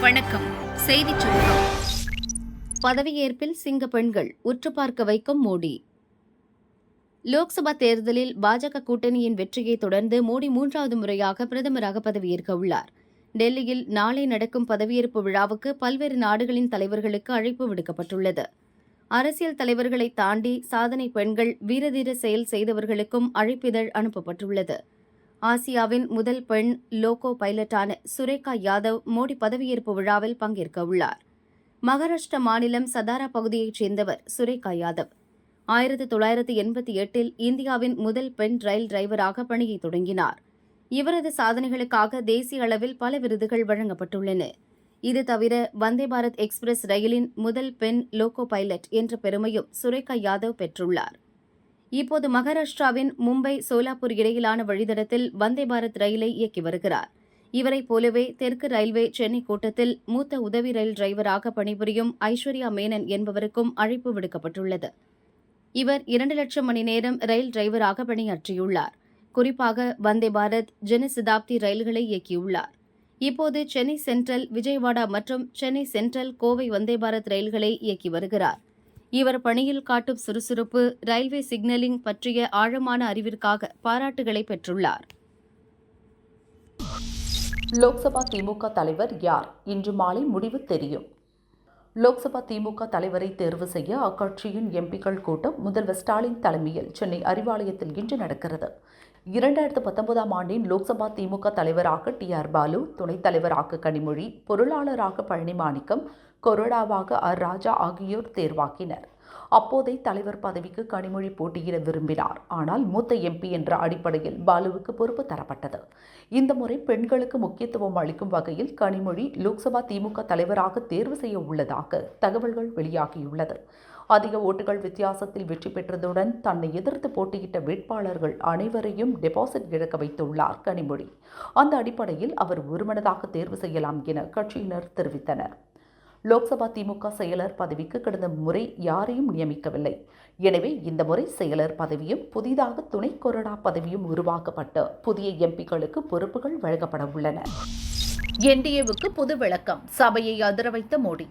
வணக்கம். செய்திச் சுருக்கம். பதவியேற்பில் சிங்க பெண்கள் உற்று பார்க்க வைக்கும் மோடி. லோக்சபா தேர்தலில் பாஜக கூட்டணியின் வெற்றியை தொடர்ந்து மோடி மூன்றாவது முறையாக பிரதமராக பதவியேற்க உள்ளார். டெல்லியில் நாளை நடக்கும் பதவியேற்பு விழாவுக்கு பல்வேறு நாடுகளின் தலைவர்களுக்கு அழைப்பு விடுக்கப்பட்டுள்ளது. அரசியல் தலைவர்களை தாண்டி சாதனை பெண்கள் வீரதீர செயல் செய்தவர்களுக்கும் அழைப்பிதழ் அனுப்பப்பட்டுள்ளது. ஆசியாவின் முதல் பெண் லோகோ பைலட்டான சுரேகா யாதவ் மோடி பதவியேற்பு விழாவில் பங்கேற்க உள்ளார். மகாராஷ்டிரா மாநிலம் சதாரா பகுதியைச் சேர்ந்தவர் சுரேகா யாதவ். ஆயிரத்தி தொள்ளாயிரத்தி எண்பத்தி எட்டில் இந்தியாவின் முதல் பெண் ரயில் டிரைவராக பணியை தொடங்கினார். இவரது சாதனைகளுக்காக தேசிய அளவில் பல விருதுகள் வழங்கப்பட்டுள்ளன. இது தவிர வந்தே பாரத் எக்ஸ்பிரஸ் ரயிலின் முதல் பெண் லோகோ பைலட் என்ற பெருமையும் சுரேகா யாதவ் பெற்றுள்ளார். இப்போது மகாராஷ்டிராவின் மும்பை சோலாப்பூர் இடையிலான வழித்தடத்தில் வந்தே பாரத் ரயிலை இயக்கி வருகிறார். இவரைப் போலவே தெற்கு ரயில்வே சென்னை கூட்டத்தில் மூத்த உதவி ரயில் டிரைவராக பணிபுரியும் ஐஸ்வர்யா மேனன் என்பவருக்கும் அழைப்பு விடுக்கப்பட்டுள்ளது. இவர் இரண்டு லட்சம் மணி நேரம் ரயில் டிரைவராக பணியாற்றியுள்ளார். குறிப்பாக வந்தே பாரத் ஜனசதாப்தி ரயில்களை இயக்கியுள்ளார். இப்போது சென்னை சென்ட்ரல் விஜயவாடா மற்றும் சென்னை சென்ட்ரல் கோவை வந்தே பாரத் ரயில்களை இயக்கி வருகிறார். இவர் பணியில் காட்டும் சுறுசுறுப்பு ரயில்வே சிக்னலிங் பற்றிய ஆழமான அறிவிற்காக பாராட்டுகளை பெற்றுள்ளார். லோக்சபா திமுக தலைவர் யார்? இன்று மாலை முடிவு தெரியும். லோக்சபா திமுக தலைவரை தேர்வு செய்ய அக்கட்சியின் எம்பிக்கள் கூட்டம் முதல்வர் ஸ்டாலின் தலைமையில் சென்னை அறிவாலயத்தில் இன்று நடக்கிறது. இரண்டாயிரத்து பத்தொன்பதாம் ஆண்டின் லோக்சபா திமுக தலைவராக டி ஆர் பாலு துணைத் தலைவராக கனிமொழி பொருளாளராக பழனி மாணிக்கம் கொரோடாவாக ஆர் ராஜா ஆகியோர் தேர்வாக்கினர் அப்போதை தலைவர் பதவிக்கு கனிமொழி போட்டியிட விரும்பினார். ஆனால் மூத்த எம்பி என்ற அடிப்படையில் பாலுவுக்கு பொறுப்பு தரப்பட்டது. இந்த முறை பெண்களுக்கு முக்கியத்துவம் அளிக்கும் வகையில் கனிமொழி லோக்சபா திமுக தலைவராக தேர்வு செய்ய உள்ளதாக தகவல்கள் வெளியாகியுள்ளது. அதிக ஓட்டுகள் வித்தியாசத்தில் வெற்றி பெற்றதுடன் தன்னை எதிர்த்து போட்டியிட்ட வேட்பாளர்கள் அனைவரையும் டெபாசிட் இழக்க வைத்துள்ளார் கனிமொழி. அந்த அடிப்படையில் அவர் ஒருமனதாக தேர்வு செய்யலாம் என கட்சியினர் தெரிவித்தனர். லோக்சபா திமுக செயலர் பதவிக்கு கடந்த முறை யாரையும் நியமிக்கவில்லை. எனவே இந்த முறை செயலர் பதவியும் புதிதாக துணை கொறடா பதவியும் உருவாக்கப்பட்டு புதிய எம்பிக்களுக்கு பொறுப்புகள் வழங்கப்பட உள்ளன. என்டிஏவுக்கு புது விளக்கம். சபையை அதிர வைத்த மோடி.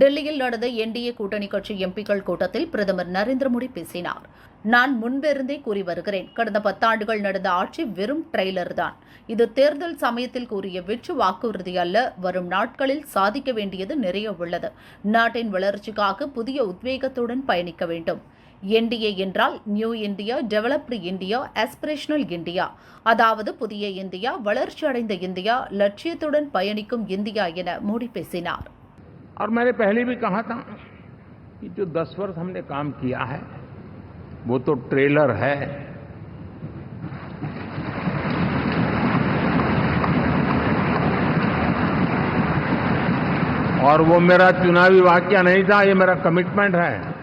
டெல்லியில் நடந்த என்டிஏ கூட்டணி கட்சி எம்பிக்கள் கூட்டத்தில் பிரதமர் நரேந்திர மோடி பேசினார். நான் முன்பிருந்தே கூறி வருகிறேன். கடந்த பத்தாண்டுகள் நடந்த ஆட்சி வெறும் ட்ரெய்லர் தான். இது தேர்தல் சமயத்தில் கூறிய வெற்று வாக்குறுதி அல்ல. வரும் நாட்களில் சாதிக்க வேண்டியது நிறைய உள்ளது. நாட்டின் வளர்ச்சிக்காக புதிய உத்வேகத்துடன் பயணிக்க வேண்டும். என்டிஏ என்றால் new India developed India aspirational India. அதாவது புதிய இந்தியா வளர்ச்சியடைந்த இந்தியா லட்சியத்துடன் பயணிக்கும் இந்தியா என மோடி பேசினார். और मैंने पहले भी कहा था कि जो 10 वर्ष हमने काम किया है, वो तो ट्रेलर है। और वो मेरा चुनावी वाक्य नहीं था, ये मेरा कमिटमेंट है।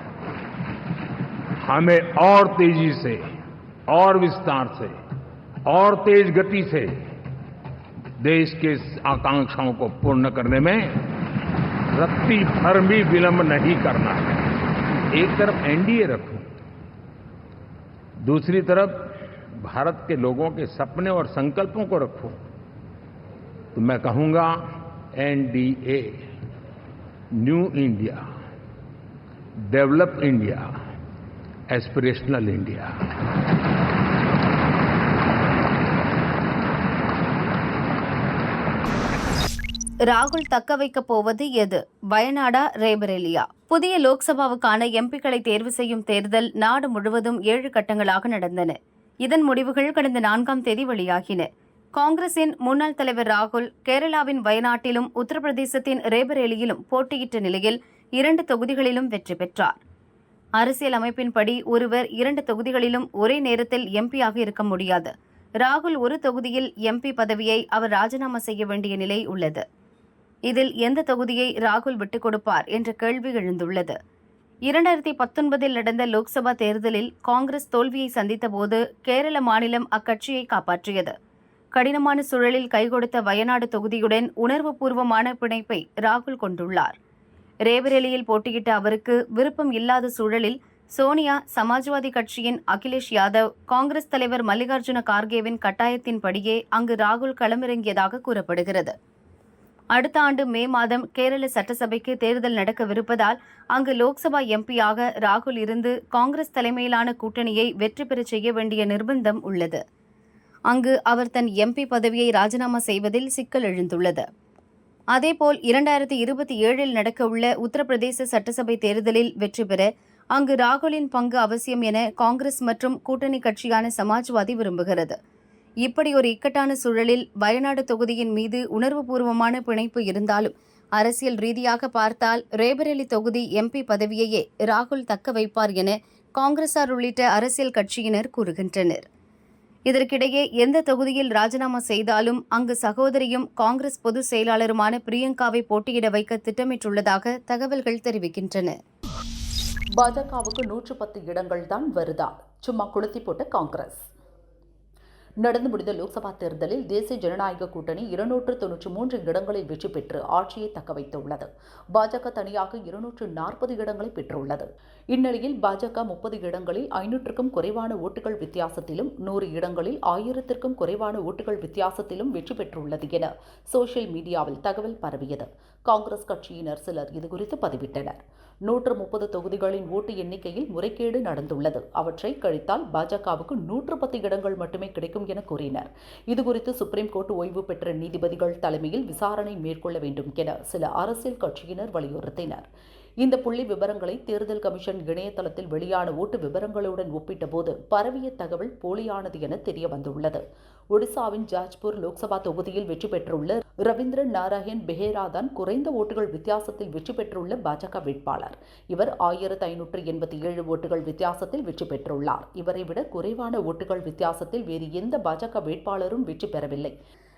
हमें और तेज़ी से, और विस्तार से, और तेज गति से देश के आकांक्षाओं को पूर्ण करने में रत्ती भर भी विलंब नहीं करना। है एक तरफ़ एनडीए रखूँ, दूसरी तरफ़ भारत के लोगों के सपने और संकल्पों को रखो। तो मैं कहूँगा, NDA, new India, develop India, aspirational India. ராகுல் தக்க வைக்கப் போவது எது? வயநாடா ரேபரேலியா. புதிய லோக்சபாவுக்கான எம்பிக்களை தேர்வு செய்யும் தேர்தல் நாடு முழுவதும் ஏழு கட்டங்களாக நடந்தன. இதன் முடிவுகள் கடந்த நான்காம் தேதி வெளியாகின. காங்கிரசின் முன்னாள் தலைவர் ராகுல் கேரளாவின் வயநாட்டிலும் உத்தரப்பிரதேசத்தின் ரேபரேலியிலும் போட்டியிட்ட நிலையில் இரண்டு தொகுதிகளிலும் வெற்றி பெற்றார். அரசியல் அமைப்பின்படி ஒருவர் இரண்டு தொகுதிகளிலும் ஒரே நேரத்தில் எம்பியாக இருக்க முடியாது. ராகுல் ஒரு தொகுதியில் எம்பி பதவியை அவர் ராஜினாமா செய்ய வேண்டிய நிலை உள்ளது. இதில் எந்த தொகுதியை ராகுல் விட்டுக் கொடுப்பார் என்ற கேள்வி எழுந்துள்ளது. இரண்டாயிரத்தி பத்தொன்பதில் நடந்த லோக்சபா தேர்தலில் காங்கிரஸ் தோல்வியை சந்தித்தபோது கேரள மாநிலம் அக்கட்சியை காப்பாற்றியது. கடினமான சூழலில் கைகொடுத்த வயநாடு தொகுதியுடன் உணர்வுபூர்வமான பிணைப்பை ராகுல் கொண்டுள்ளார். ரேபரேலியில் போட்டியிட்ட அவருக்கு விருப்பம் இல்லாத சூழலில் சோனியா சமாஜ்வாதி கட்சியின் அகிலேஷ் யாதவ் காங்கிரஸ் தலைவர் மல்லிகார்ஜுன கார்கேவின் கட்டாயத்தின்படியே அங்கு ராகுல் களமிறங்கியதாக கூறப்படுகிறது. அடுத்த ஆண்டு மே மாதம் கேரள சட்டசபைக்கு தேர்தல் நடக்கவிருப்பதால் அங்கு லோக்சபா எம்பியாக ராகுல் இருந்து காங்கிரஸ் தலைமையிலான கூட்டணியை வெற்றி பெறச் செய்ய வேண்டிய நிர்பந்தம் உள்ளது. அங்கு அவர் தன் எம்பி பதவியை ராஜினாமா செய்வதில் சிக்கல் எழுந்துள்ளது. அதேபோல் இரண்டாயிரத்தி இருபத்தி ஏழில் நடக்கவுள்ள உத்தரப்பிரதேச சட்டசபை தேர்தலில் வெற்றி பெற அங்கு ராகுலின் பங்கு அவசியம் என காங்கிரஸ் மற்றும் கூட்டணி கட்சியான சமாஜ்வாதி விரும்புகிறது. இப்படி ஒரு இக்கட்டான சூழலில் வயநாடு தொகுதியின் மீது உணர்வுபூர்வமான பிணைப்பு இருந்தாலும் அரசியல் ரீதியாக பார்த்தால் ரேபரேலி தொகுதி எம்பி பதவியையே ராகுல் தக்க வைப்பார் என காங்கிரசார் உள்ளிட்ட அரசியல் கட்சியினர் கூறுகின்றனர். இதற்கிடையே எந்த தொகுதியில் ராஜினாமா செய்தாலும் அங்கு சகோதரியும் காங்கிரஸ் பொதுச் செயலாளருமான பிரியங்காவை போட்டியிட வைக்க திட்டமிட்டுள்ளதாக தகவல்கள் தெரிவிக்கின்றன. பாஜகவுக்கு நூற்று பத்து இடங்கள் தான் வருதா? சும்மா கொளுத்தி போட்ட காங்கிரஸ். நடந்து முடிந்த லோக்சபா தேர்தலில் தேசிய ஜனநாயக கூட்டணி இருநூற்று தொன்னூற்றி மூன்று இடங்களில் வெற்றி பெற்று ஆட்சியை தக்கவைத்துள்ளது பாஜக தனியாக இருநூற்று நாற்பது இடங்களை பெற்றுள்ளது. இந்நிலையில் பாஜக முப்பது இடங்களில் ஐநூற்றுக்கும் குறைவான ஓட்டுகள் வித்தியாசத்திலும் நூறு இடங்களில் ஆயிரத்திற்கும் குறைவான ஓட்டுகள் வித்தியாசத்திலும் வெற்றி பெற்றுள்ளது என சோசியல் மீடியாவில் தகவல் பரவியது. காங்கிரஸ் கட்சியினர் சிலர் இதுகுறித்து பதிவிட்டனர். நூற்று முப்பது தொகுதிகளின் ஓட்டு எண்ணிக்கையில் முறைகேடு நடந்துள்ளது. அவற்றை கழித்தால் பாஜகவுக்கு நூற்று பத்து இடங்கள் மட்டுமே கிடைக்கும் என கூறினர். இதுகுறித்து சுப்ரீம் கோர்ட் ஓய்வு பெற்ற நீதிபதிகள் தலைமையில் விசாரணை மேற்கொள்ள வேண்டும் என சில அரசியல் கட்சியினர் வலியுறுத்தினர். இந்த புள்ளி விவரங்களை தேர்தல் கமிஷன் இணையதளத்தில் வெளியான ஓட்டு விவரங்களுடன் ஒப்பிட்டபோது பரவிய தகவல் போலியானது என தெரிய வந்துள்ளது ஒடிசாவின் ஜாஜ்பூர் லோக்சபா தொகுதியில் வெற்றி பெற்றுள்ள ரவீந்திரன் நாராயண் பெஹேரா தான் குறைந்த ஓட்டுகள் வித்தியாசத்தில் வெற்றி பெற்றுள்ள பாஜக வேட்பாளர். இவர் ஆயிரத்து ஐநூற்று எண்பத்தி ஏழு ஓட்டுகள் வித்தியாசத்தில் வெற்றி பெற்றுள்ளார். இவரை விட குறைவான ஓட்டுகள் வித்தியாசத்தில் வேறு எந்த பாஜக வேட்பாளரும் வெற்றி பெறவில்லை.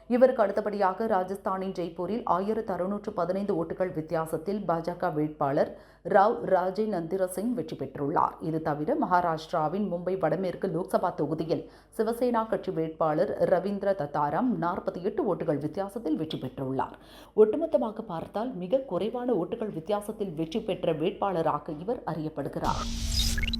இவருக்கு அடுத்தபடியாக ராஜஸ்தானின் ஜெய்ப்பூரில் ஆயிரத்து அறுநூற்று பதினைந்து ஓட்டுகள் வித்தியாசத்தில் பாஜக வேட்பாளர் ராவ் ராஜே நந்திர சிங் வெற்றி பெற்றுள்ளார். இது தவிர மகாராஷ்டிராவின் மும்பை வடமேற்கு லோக்சபா தொகுதியில் சிவசேனா கட்சி வேட்பாளர் ரவீந்திர தத்தாராம் நாற்பத்தி எட்டு ஓட்டுகள் வித்தியாசத்தில் வெற்றி பெற்றுள்ளார். ஒட்டுமொத்தமாக பார்த்தால் மிக குறைவான ஓட்டுகள் வித்தியாசத்தில் வெற்றி பெற்ற வேட்பாளராக இவர் அறியப்படுகிறார்.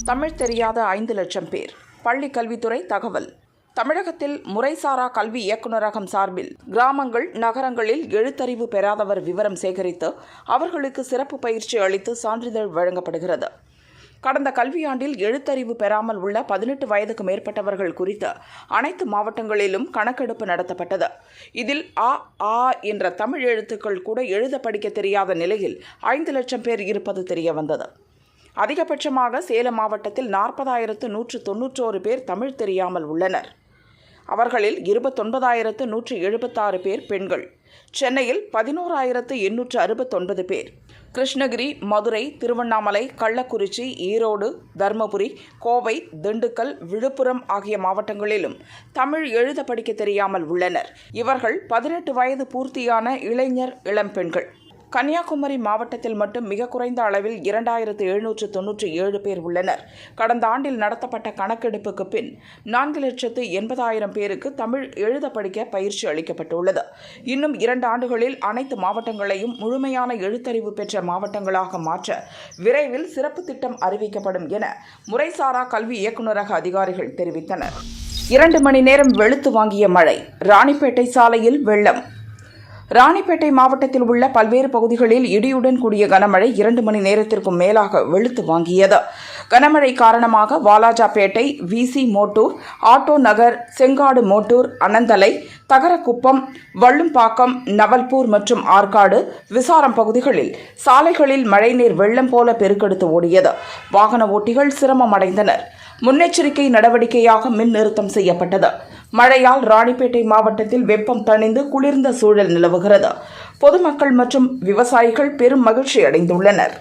தமிழ் தெரியாத ஐந்து லட்சம் பேர். பள்ளி கல்வித்துறை தகவல். தமிழகத்தில் முறைசாரா கல்வி இயக்குநரகம் சார்பில் கிராமங்கள் நகரங்களில் எழுத்தறிவு பெறாதவர் விவரம் சேகரித்து அவர்களுக்கு சிறப்பு பயிற்சி அளித்து சான்றிதழ் வழங்கப்படுகிறது. கடந்த கல்வியாண்டில் எழுத்தறிவு பெறாமல் உள்ள பதினெட்டு வயதுக்கு மேற்பட்டவர்கள் குறித்து அனைத்து மாவட்டங்களிலும் கணக்கெடுப்பு நடத்தப்பட்டது. இதில் அ ஆ என்ற தமிழ் எழுத்துக்கள் கூட எழுத படிக்க தெரியாத நிலையில் ஐந்து லட்சம் பேர் இருப்பது தெரிய வந்தது அதிகபட்சமாக சேலம் மாவட்டத்தில் நாற்பதாயிரத்து நூற்று தொன்னூற்றோரு பேர் தமிழ் தெரியாமல் உள்ளனர். அவர்களில் இருபத்தொன்பதாயிரத்து நூற்றி எழுபத்தாறு பேர் பெண்கள். சென்னையில் பதினோராயிரத்து எண்ணூற்று அறுபத்தொன்பது பேர். கிருஷ்ணகிரி மதுரை திருவண்ணாமலை கள்ளக்குறிச்சி ஈரோடு தருமபுரி கோவை திண்டுக்கல் விழுப்புரம் ஆகிய மாவட்டங்களிலும் தமிழ் எழுத படிக்க தெரியாமல் உள்ளனர். இவர்கள் பதினெட்டு வயது பூர்த்தியான இளைஞர் இளம்பெண்கள் கன்னியாகுமரி மாவட்டத்தில் மட்டும் மிக குறைந்த அளவில் இரண்டாயிரத்து எழுநூற்று தொன்னூற்றி ஏழு பேர் உள்ளனர். கடந்த ஆண்டில் நடத்தப்பட்ட கணக்கெடுப்புக்கு பின் நான்கு லட்சத்து எண்பதாயிரம் பேருக்கு தமிழ் எழுத படிக்க பயிற்சி அளிக்கப்பட்டுள்ளது. இன்னும் இரண்டு ஆண்டுகளில் அனைத்து மாவட்டங்களையும் முழுமையான எழுத்தறிவு பெற்ற மாவட்டங்களாக மாற்ற விரைவில் சிறப்பு திட்டம் அறிவிக்கப்படும் என முறைசாரா கல்வி இயக்குநரக அதிகாரிகள் தெரிவித்தனர். இரண்டு மணி நேரம் வெளுத்து வாங்கிய மழை ராணிப்பேட்டை சாலையில் வெள்ளம் ராணிப்பேட்டை மாவட்டத்தில் உள்ள பல்வேறு பகுதிகளில் இடியுடன் கூடிய கனமழை இரண்டு மணி நேரத்திற்கும் மேலாக வெளுத்து வாங்கியது. கனமழை காரணமாக வாலாஜாபேட்டை விசி மோட்டூர் ஆட்டோ நகர் செங்காடு மோட்டூர் அனந்தலை தகரக்குப்பம் வள்ளும்பாக்கம் நவல்பூர் மற்றும் ஆற்காடு விசாரம் பகுதிகளில் சாலைகளில் மழைநீர் வெள்ளம் போல பெருக்கெடுத்து ஓடியது. வாகன ஓட்டிகள் சிரமம் அடைந்தனர் முன்னெச்சரிக்கை நடவடிக்கையாக மின் நிறுத்தம் செய்யப்பட்டது. மழையால் ராணிப்பேட்டை மாவட்டத்தில் வெப்பம் தணிந்து குளிர்ந்த சூழல் நிலவுகிறது. பொதுமக்கள் மற்றும் விவசாயிகள் பெரும் மகிழ்ச்சி அடைந்துள்ளனர்